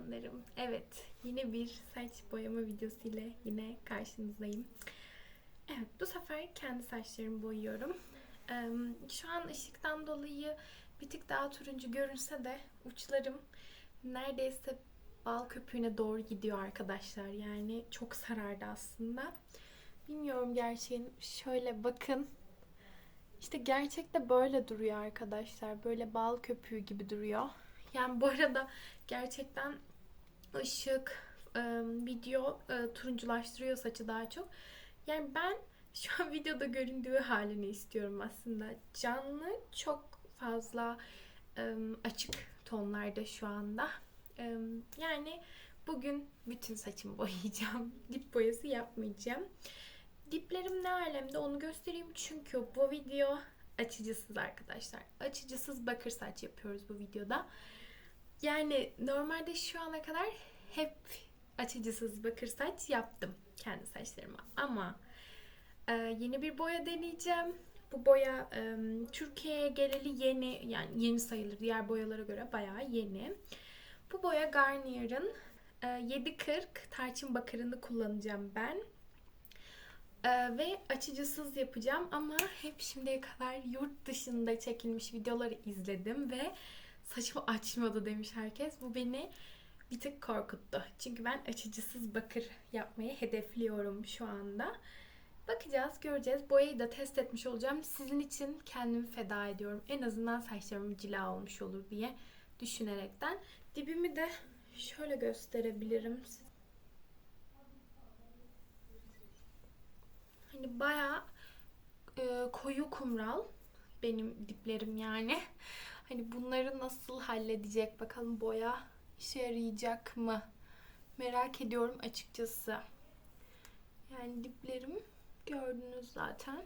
canlarım. Evet, yine bir saç boyama videosu ile yine karşınızdayım. Evet, bu sefer kendi saçlarımı boyuyorum. Şu an ışıktan dolayı bir tık daha turuncu görünse de uçlarım neredeyse bal köpüğüne doğru gidiyor arkadaşlar. Yani çok sarardı aslında. Bilmiyorum gerçeğin. Şöyle bakın. İşte gerçekte böyle duruyor arkadaşlar. Böyle bal köpüğü gibi duruyor. Yani bu arada gerçekten ışık, e, video e, turunculaştırıyor saçı daha çok. Yani ben şu an videoda göründüğü halini istiyorum aslında. Canlı çok fazla açık tonlarda şu anda. Yani bugün bütün saçımı boyayacağım. Dip boyası yapmayacağım. Diplerim ne alemde onu göstereyim çünkü bu video açıcısız arkadaşlar. Açıcısız bakır saç yapıyoruz bu videoda. Yani normalde şu ana kadar hep açıcısız bakır saç yaptım kendi saçlarıma. Ama e, yeni bir boya deneyeceğim. Bu boya e, Türkiye'ye geleli yeni yani yeni sayılır diğer boyalara göre bayağı yeni. Bu boya Garnier'ın e, 740 tarçın bakırını kullanacağım ben. Ee, ve açıcısız yapacağım ama hep şimdiye kadar yurt dışında çekilmiş videoları izledim ve saçımı açmadı demiş herkes. Bu beni bir tık korkuttu. Çünkü ben açıcısız bakır yapmayı hedefliyorum şu anda. Bakacağız, göreceğiz. Boyayı da test etmiş olacağım. Sizin için kendimi feda ediyorum. En azından saçlarım cila olmuş olur diye düşünerekten. Dibimi de şöyle gösterebilirim. Hani bayağı e, koyu kumral benim diplerim yani. Hani bunları nasıl halledecek bakalım boya işe yarayacak mı? Merak ediyorum açıkçası. Yani diplerim gördünüz zaten.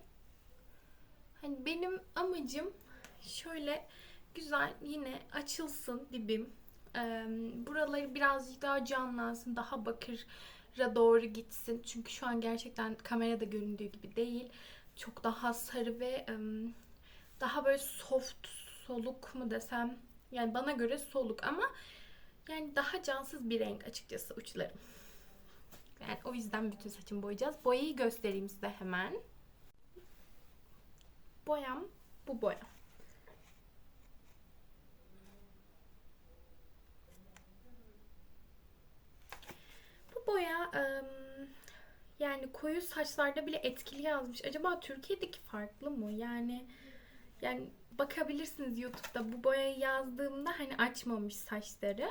Hani benim amacım şöyle güzel yine açılsın dibim. Ee, buraları birazcık daha canlansın, daha bakıra doğru gitsin. Çünkü şu an gerçekten kamerada göründüğü gibi değil. Çok daha sarı ve daha böyle soft soluk mu desem yani bana göre soluk ama yani daha cansız bir renk açıkçası uçlarım. Yani o yüzden bütün saçımı boyayacağız. Boyayı göstereyim size hemen. Boyam bu boya. Bu boya yani koyu saçlarda bile etkili yazmış. Acaba Türkiye'deki farklı mı? Yani yani bakabilirsiniz YouTube'da bu boyayı yazdığımda hani açmamış saçları.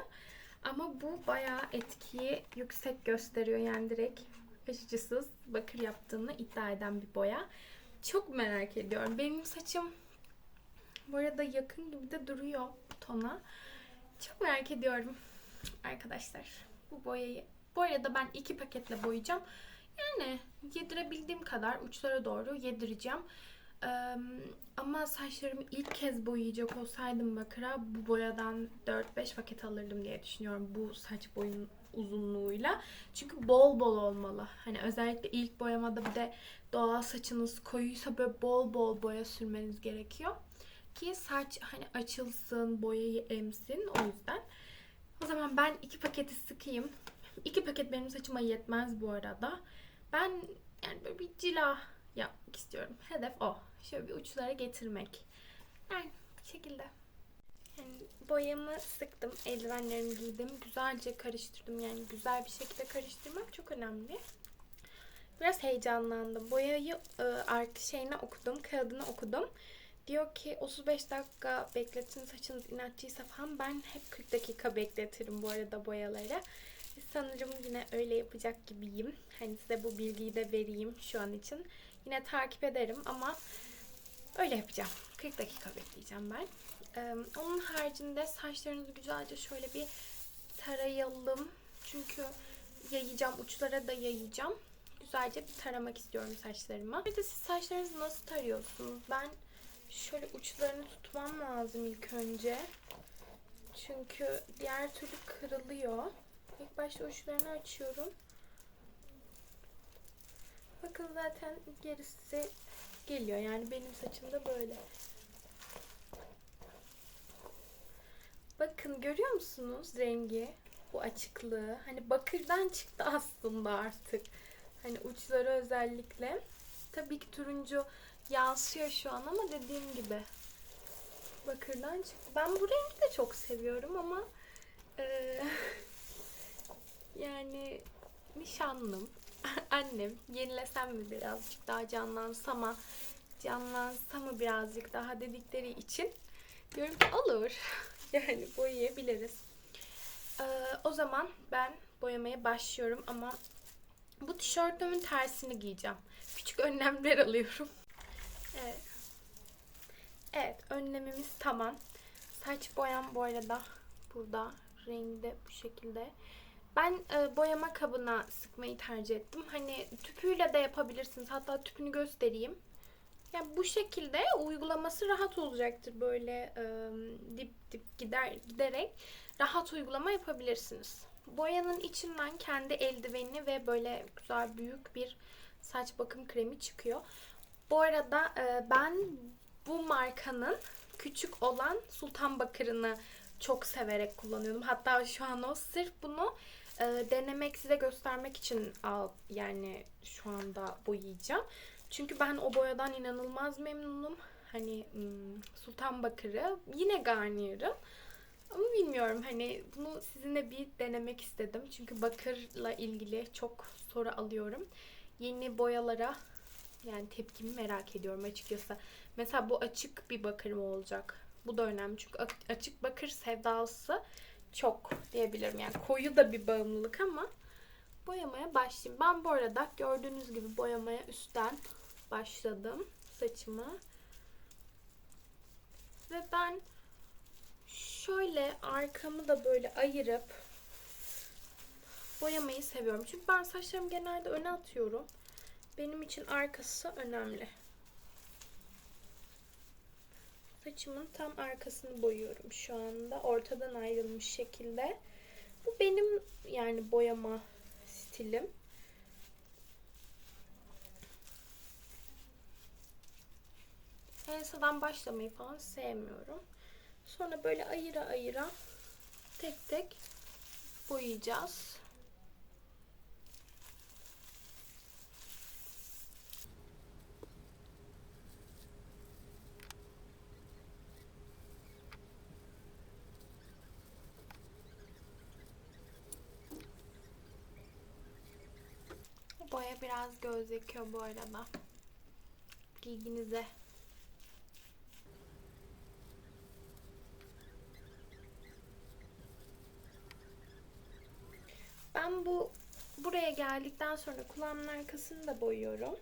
Ama bu bayağı etkiyi yüksek gösteriyor. Yani direkt açıcısız bakır yaptığını iddia eden bir boya. Çok merak ediyorum. Benim saçım bu arada yakın gibi de duruyor tona. Çok merak ediyorum arkadaşlar bu boyayı. Bu arada ben iki paketle boyayacağım. Yani yedirebildiğim kadar uçlara doğru yedireceğim. Ama saçlarımı ilk kez boyayacak olsaydım bakıra bu boyadan 4-5 paket alırdım diye düşünüyorum bu saç boyun uzunluğuyla. Çünkü bol bol olmalı. Hani özellikle ilk boyamada bir de doğal saçınız koyuysa böyle bol bol boya sürmeniz gerekiyor. Ki saç hani açılsın, boyayı emsin o yüzden. O zaman ben iki paketi sıkayım. İki paket benim saçıma yetmez bu arada. Ben yani böyle bir cila yapmak istiyorum. Hedef o. Şöyle bir uçlara getirmek. Yani bu şekilde. Yani boyamı sıktım. Eldivenlerimi giydim. Güzelce karıştırdım. Yani güzel bir şekilde karıştırmak çok önemli. Biraz heyecanlandım. Boyayı e, arka şeyine okudum. Kağıdını okudum. Diyor ki 35 dakika bekletin saçınız inatçıysa falan ben hep 40 dakika bekletirim bu arada boyaları. Sanırım yine öyle yapacak gibiyim. Hani size bu bilgiyi de vereyim şu an için. Yine takip ederim ama öyle yapacağım. 40 dakika bekleyeceğim ben. Ee, onun haricinde saçlarınızı güzelce şöyle bir tarayalım. Çünkü yayacağım. Uçlara da yayacağım. Güzelce bir taramak istiyorum saçlarımı. Bir de siz saçlarınızı nasıl tarıyorsunuz? Ben şöyle uçlarını tutmam lazım ilk önce. Çünkü diğer türlü kırılıyor. İlk başta uçlarını açıyorum. Bakın zaten gerisi geliyor. Yani benim saçım da böyle. Bakın görüyor musunuz rengi? bu açıklığı. Hani bakırdan çıktı aslında artık. Hani uçları özellikle. Tabii ki turuncu yansıyor şu an ama dediğim gibi bakırdan çıktı. Ben bu rengi de çok seviyorum ama eee, yani nişanlım, annem yenilesem mi birazcık daha canlansa mı canlansa mı birazcık daha dedikleri için diyorum ki olur. Yani boyayabiliriz. Ee, o zaman ben boyamaya başlıyorum ama bu tişörtümün tersini giyeceğim. Küçük önlemler alıyorum. Evet. Evet, önlemimiz tamam. Saç boyam bu arada burada rengi de bu şekilde. Ben e, boyama kabına sıkmayı tercih ettim. Hani tüpüyle de yapabilirsiniz. Hatta tüpünü göstereyim. Yani bu şekilde uygulaması rahat olacaktır. Böyle e, dip dip gider giderek rahat uygulama yapabilirsiniz. Boyanın içinden kendi eldiveni ve böyle güzel büyük bir saç bakım kremi çıkıyor. Bu arada e, ben bu markanın küçük olan Sultan Bakır'ını çok severek kullanıyordum. Hatta şu an o sırf bunu e, denemek size göstermek için al yani şu anda boyayacağım. Çünkü ben o boyadan inanılmaz memnunum. Hani hmm, Sultan Bakır'ı yine Garnier'ın ama bilmiyorum hani bunu sizinle bir denemek istedim. Çünkü bakırla ilgili çok soru alıyorum. Yeni boyalara yani tepkimi merak ediyorum açıkçası. Mesela bu açık bir bakır mı olacak? Bu da önemli çünkü açık bakır sevdalısı çok diyebilirim. Yani koyu da bir bağımlılık ama boyamaya başlayayım. Ben bu arada gördüğünüz gibi boyamaya üstten başladım saçımı. Ve ben şöyle arkamı da böyle ayırıp boyamayı seviyorum. Çünkü ben saçlarımı genelde öne atıyorum. Benim için arkası önemli. Saçımın tam arkasını boyuyorum şu anda. Ortadan ayrılmış şekilde. Bu benim yani boyama stilim. Ensadan başlamayı falan sevmiyorum. Sonra böyle ayıra ayıra tek tek boyayacağız. Boya biraz gözüküyor bu arada. Bilginize. Ben bu buraya geldikten sonra kulağımın arkasını da boyuyorum.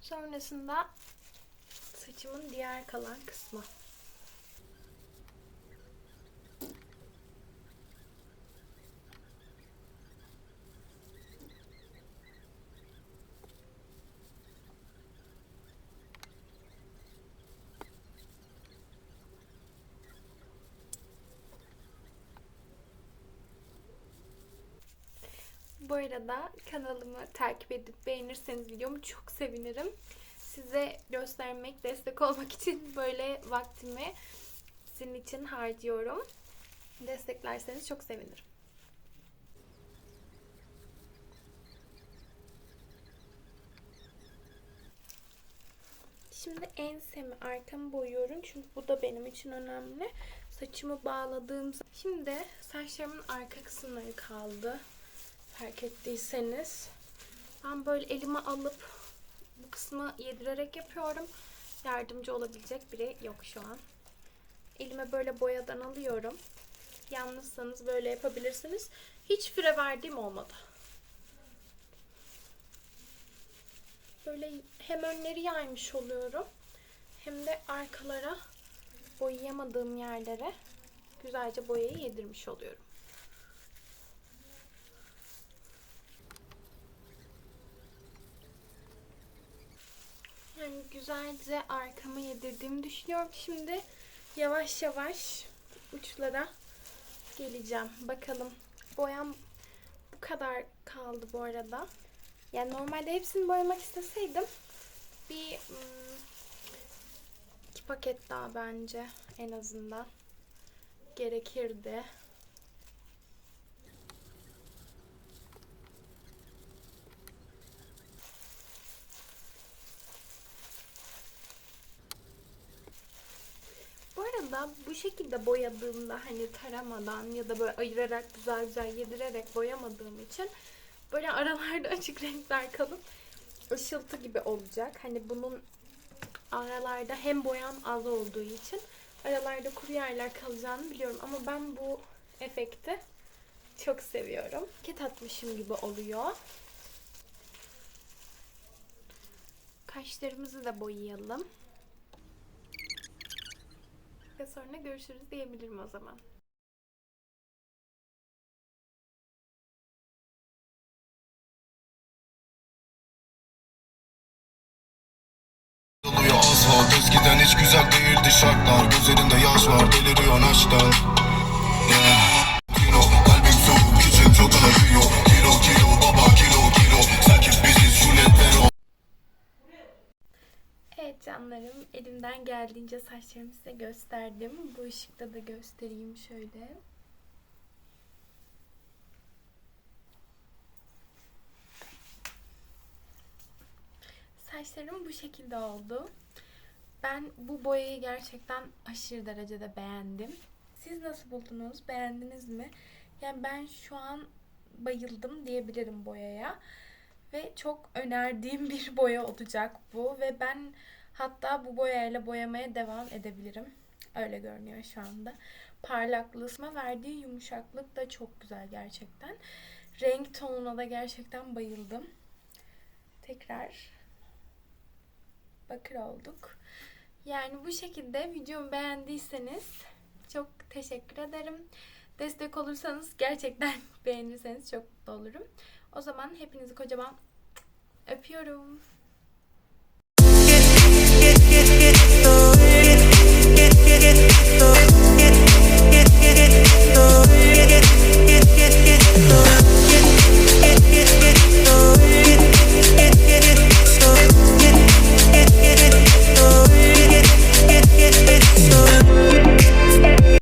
Sonrasında saçımın diğer kalan kısmı. Bu arada kanalımı takip edip beğenirseniz videomu çok sevinirim. Size göstermek, destek olmak için böyle vaktimi sizin için harcıyorum. Desteklerseniz çok sevinirim. Şimdi ensemi arkamı boyuyorum çünkü bu da benim için önemli. Saçımı bağladığım. Şimdi saçlarımın arka kısımları kaldı. Fark ettiyseniz. Ben böyle elime alıp bu kısmı yedirerek yapıyorum. Yardımcı olabilecek biri yok şu an. Elime böyle boyadan alıyorum. Yalnızsanız böyle yapabilirsiniz. Hiç fire verdiğim olmadı. Böyle hem önleri yaymış oluyorum hem de arkalara boyayamadığım yerlere güzelce boyayı yedirmiş oluyorum. Yani güzelce arkamı yedirdiğimi düşünüyorum. Şimdi yavaş yavaş uçlara geleceğim. Bakalım. Boyam bu kadar kaldı bu arada. Yani normalde hepsini boyamak isteseydim bir hmm, iki paket daha bence en azından gerekirdi. Arada bu şekilde boyadığımda hani taramadan ya da böyle ayırarak güzel güzel yedirerek boyamadığım için böyle aralarda açık renkler kalıp ışıltı gibi olacak. Hani bunun aralarda hem boyam az olduğu için aralarda kuru yerler kalacağını biliyorum ama ben bu efekti çok seviyorum. Kit atmışım gibi oluyor. Kaşlarımızı da boyayalım. Ve sonra görüşürüz diyebilirim o zaman. Asfalt eskiden hiç güzel değildi şartlar Gözlerinde yaş var deliriyor aşktan Yeah. Kilo kalbim soğuk içim çok acıyor canlarım elimden geldiğince saçlarımı size gösterdim. Bu ışıkta da göstereyim şöyle. Saçlarım bu şekilde oldu. Ben bu boyayı gerçekten aşırı derecede beğendim. Siz nasıl buldunuz? Beğendiniz mi? Yani ben şu an bayıldım diyebilirim boyaya. Ve çok önerdiğim bir boya olacak bu. Ve ben hatta bu boyayla boyamaya devam edebilirim. Öyle görünüyor şu anda. Parlaklığıma verdiği yumuşaklık da çok güzel gerçekten. Renk tonuna da gerçekten bayıldım. Tekrar bakır olduk. Yani bu şekilde videomu beğendiyseniz çok teşekkür ederim. Destek olursanız gerçekten beğenirseniz çok mutlu olurum. O zaman hepinizi kocaman öpüyorum.